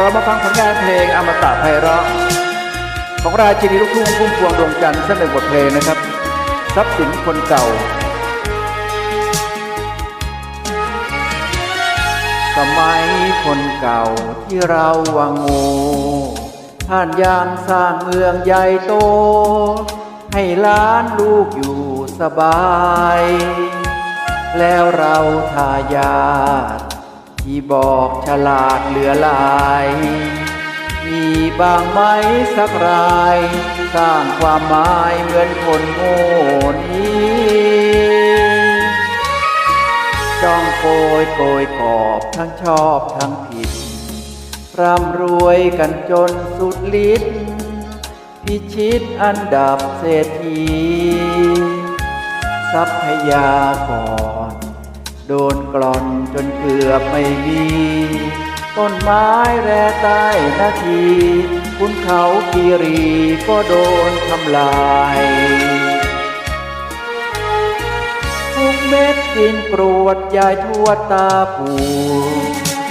เรามาฟังผลงานเพลงอมตะไพเราะ ของราชินีลูกทุ่งพุ่มพวงดวงจันทร์เสนึ่งบทเพลงนะครับ ทรัพย์สินคนเก่าสมัยคนเก่าที่เราวังโงท่านยังสร้างเมืองใหญ่โต ให้ล้านลูกอยู่สบาย แล้วเราทายาท ที่บอกฉลาดเหลือหลาย มีบางไหมสักราย สร้างความหมายเหมือนคนโง่นี้จ้องโกยโกยกอบทั้งชอบทั้งผิด ร่ำรวยกันจนสุดฤทธิ์พิชิตอันดับเศรษฐีทรัพยากร โดนกล่อนจนเกือบไม่มี ต้นไม้แร่ใต้นาทีคุณเขาคีรีก็โดนทำลายทุกเม็ดดินกรวดยายทั่วตาปู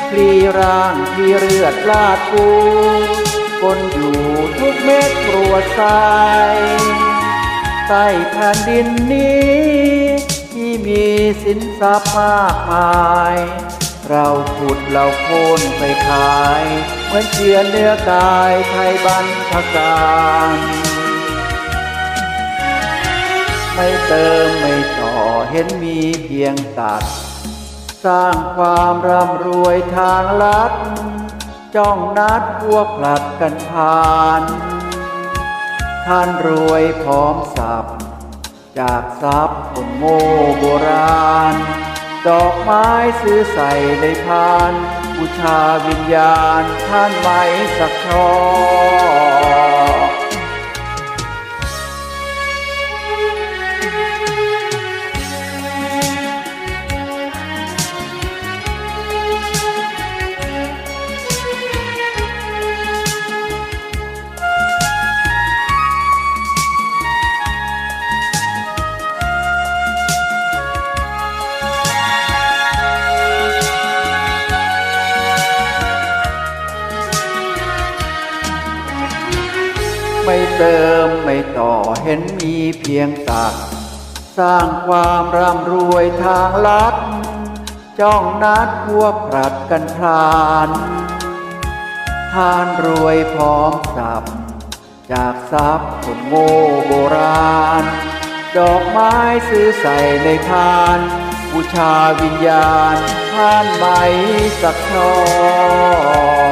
พลีร่างที่เลือดลาดปูคนอยู่ทุกเม็ดกรวดทรายใต้แผ่นดินนี้ ที่มีสินทรัพย์มากมาย เราขุดเราโค่นไปขาย เหมือนเชียนเนื้อกายไทยบรรพการไม่เติมไม่ต่อเห็นมีเพียงตัด สร้างความร่ำรวยทางลัด จ้องนัดพวกผลัดกันผ่าน ท่านรวยพร้อมสับ จากทรัพย์คนโง่โบราณ ดอกไม้ซื้อใส่ในพาน บูชาวิญญาณท่านไหมสักช่อ ไม่เติมไม่ต่อเห็นมีเพียงตัดสร้างความร่ำรวยทางลัด จ้องนัดพวกปรัดกันพลานทานรวยพร้อมสับ จากทรัพย์คนโง่โบราณ ดอกไม้ซื้อใส่ในพานบูชาวิญญาณท่านไหมสักช่อ